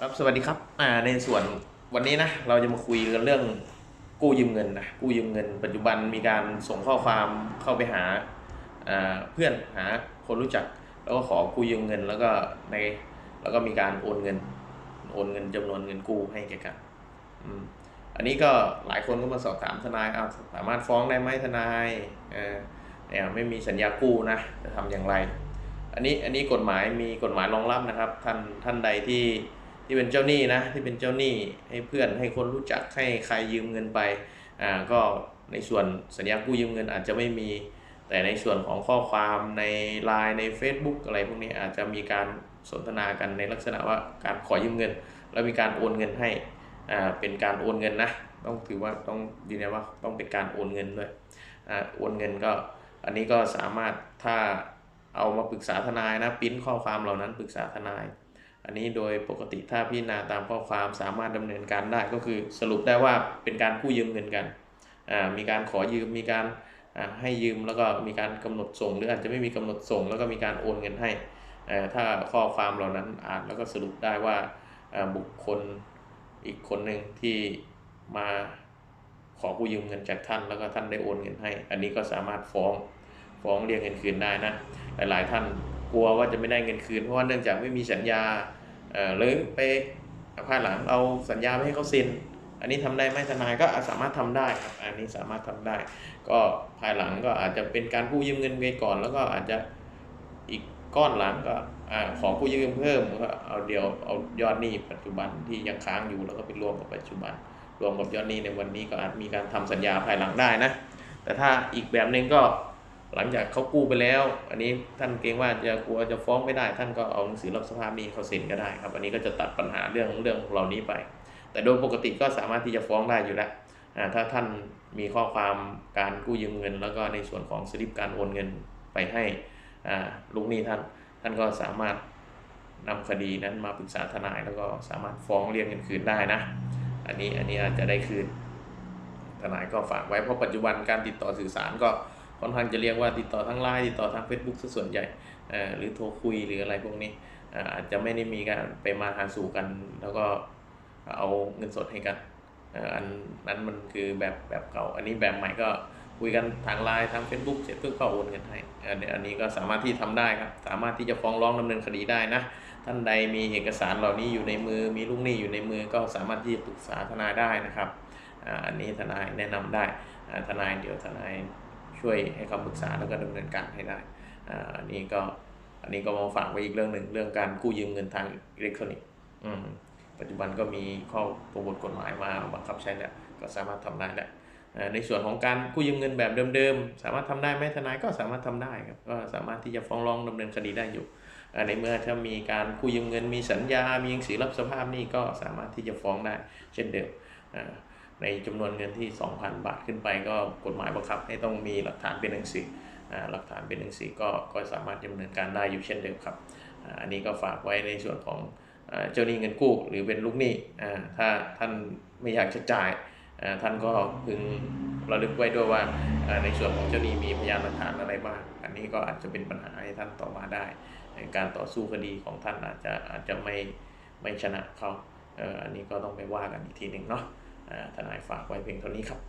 ครับสวัสดีครับอ่าในส่วนวันนี้นะเราจะมาคุยกันเรื่องกู้ยืมเงินนะกู้ยืมเงิน ปัจจุบันมีการส่งข้อความเข้าไปหาเพื่อนหาคนรู้จัก แล้วก็ขอกู้ยืมเงิน แล้วก็ในแล้วก็มีการโอนเงิน โอนเงินจำนวนเงินกู้ให้แก่กันอืมอันนี้ก็หลายคนก็มาสอบถามทนายเอาสามารถฟ้องได้ไหมทนายเออเนี่ยไม่มีสัญญากู้นะจะทำอย่างไร อันนี้อันนี้กฎหมายมีกฎหมายรองรับนะครับ ท่านท่านใดที่ ที่เป็นเจ้าหนี้นะที่เป็นเจ้าหนี้ให้เพื่อนให้คนรู้จักให้ใครยืมเงินไปอ่าก็ในส่วนสัญญากู้ยืมเงินอาจจะไม่มี แต่ในส่วนของข้อความใน Line ใน Facebook อะไรพวกนี้อาจจะมีการสนทนากันในลักษณะว่าการขอยืมเงิน แล้วมีการโอนเงินให้อ่าเป็นการโอนเงินนะต้องถือว่าต้องยืนยันว่าต้องเป็นการโอนเงินด้วยอ่าโอนเงินก็อันนี้ก็สามารถถ้าเอามาปรึกษาทนายนะ ปิ้นข้อความเหล่านั้นปรึกษาทนาย อันนี้โดยปกติถ้าพิจารณาตามข้อความสามารถดำเนินการได้ก็คือสรุปได้ว่าเป็นการกู้ยืมเงินกันมีการขอยืมมีการให้ยืมแล้วก็มีการกำหนดส่ง หรืออาจจะไม่มีกำหนดส่ง แล้วก็มีการโอนเงินให้ถ้าข้อความเหล่านั้นอ่านแล้วก็สรุปได้ว่าอ่าบุคคลอีกคนหนึ่งที่มาขอกู้ยืมเงินจากท่านแล้วก็ท่านได้โอนเงินให้ อันนี้ก็สามารถฟ้องฟ้องเรียกเงินคืนได้นะหลายๆท่าน กลัวว่าจะไม่ได้เงินคืน เพราะว่าเนื่องจากไม่มีสัญญาเอ่อหรือไปภายหลังเอาสัญญาไม่ให้เขาเซ็น อันนี้ทำได้ไหมทนายก็สามารถทำได้ครับ อันนี้สามารถทำได้ ก็ภายหลังก็อาจจะเป็นการกู้ยืมเงินไปก่อน แล้วก็อาจจะอีกก้อนหลังก็ขอกู้ยืมเพิ่มก็เอาเดียวเอายอดหนี้ปัจจุบันที่ยังค้างอยู่แล้วก็ไปรวมกับปัจจุบัน รวมกับยอดหนี้ในวันนี้ก็อาจมีการทำสัญญาภายหลังได้นะ แต่ถ้าอีกแบบหนึ่งก็ หลังจากเขากู้ไปแล้ว อันนี้ท่านเกรงว่าจะกลัวจะฟ้องไม่ได้ ท่านก็เอาหนังสือรับสภาพหนี้เขาเซ็นก็ได้ครับ อันนี้ก็จะตัดปัญหาเรื่องเรื่องเหล่านี้ไป แต่โดยปกติก็สามารถที่จะฟ้องได้อยู่แล้วถ้าท่านมีข้อความการกู้ยืมเงิน แล้วก็ในส่วนของสลิปการโอนเงินไปให้ลูกหนี้ท่าน ท่านก็สามารถนำคดีนั้นมาปรึกษาทนายแล้วก็สามารถฟ้องเรียกเงินคืนได้นะ อันนี้อันนี้อาจจะได้คืนทนายก็ฝากไว้เพราะปัจจุบันการติดต่อสื่อสารก็ ค่อนข้างจะเรียกว่าติดต่อทางไลน์ติดต่อทาง Facebook ซะส่วนใหญ่หรือโทรคุยหรืออะไรพวกนี้อาจจะไม่ได้มีการไปมาหาสู่กัน แล้วก็เอาเงินสดให้กันอันนั้นมันคือแบบแบบเก่า อันนี้แบบใหม่ก็คุยกันทางไลน์ทาง Facebook เสร็จปุ๊บก็โอนเงินให้อันนี้อันนี้ก็สามารถที่ทำได้ครับ สามารถที่จะฟ้องร้องดำเนินคดีได้นะ ท่านใดมีเอกสารเหล่านี้อยู่ในมือ มีลูกหนี้อยู่ในมือก็สามารถที่จะปรึกษาทนายได้นะครับ อันนี้ทนายแนะนำได้ ทนายเดี๋ยวทนาย ช่วยให้คำปรึกษาแล้วก็ดำเนินการให้ได้อ่าอันนี้ก็อันนี้ก็มาฝากไว้อีกเรื่องหนึ่งเรื่องการกู้ยืมเงินทางอิเล็กทรอนิกส์อืมปัจจุบันก็มีข้อตัวบทกฎหมายมาบังคับใช้แล้วก็สามารถทำได้แล้วในส่วนของการกู้ยืมเงินแบบเดิมๆ สามารถทำได้ไหมทนายก็สามารถทำได้ครับก็สามารถที่จะฟ้องร้องดำเนินคดีได้อยู่ในเมื่อถ้ามีการกู้ยืมเงินมีสัญญา มีหนังสือรับสภาพนี้ก็สามารถที่จะฟ้องได้เช่นเดิมอ่า ในจำนวนเงินที่ 2,000 บาทขึ้นไป ก็กฎหมายบังคับให้ต้องมีหลักฐานเป็นหนังสืออ่าหลักฐานเป็นหนังสือก็ก็สามารถดำเนินการได้อยู่เช่นเดิมครับอ่าอันนี้ก็ฝากไว้ในส่วนของเจ้าหนี้เงินกู้หรือเป็นลูกหนี้อ่าถ้าท่านไม่อยากจะจ่ายอ่าท่านก็พึงระลึกไว้ด้วยว่าในส่วนของเจ้าหนี้มีพยานหลักฐานอะไรบ้าง อันนี้ก็อาจจะเป็นปัญหาให้ท่านต่อมาได้ การต่อสู้คดีของท่านอาจจะอาจจะไม่ไม่ชนะเขาอันนี้ก็ต้องไปว่ากันอีกทีหนึ่งเนาะ ทนายฝากไว้เพียงเท่านี้ครับ